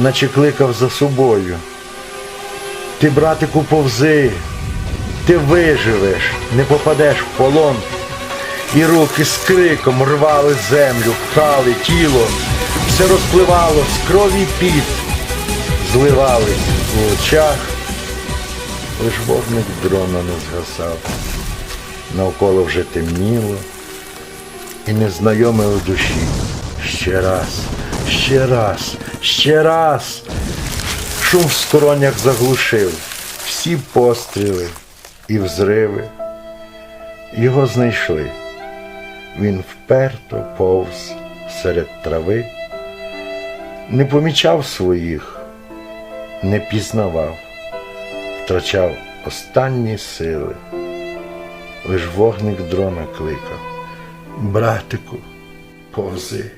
наче кликав за собою. Ти, братику, повзи, ти виживеш, не попадеш в полон. І руки з криком рвали землю, пхали тіло, все розпливало з крові піт, зливались у очах, лиш вогник дрона не згасав. Навколо вже темніло, і незнайоме у душі. Ще раз, ще раз, ще раз. Шум в стороннях заглушив всі постріли і взриви. Його знайшли. Він вперто повз серед трави, не помічав своїх, не пізнавав, втрачав останні сили. Лиш вогник дрона кликав. Братику, повзи.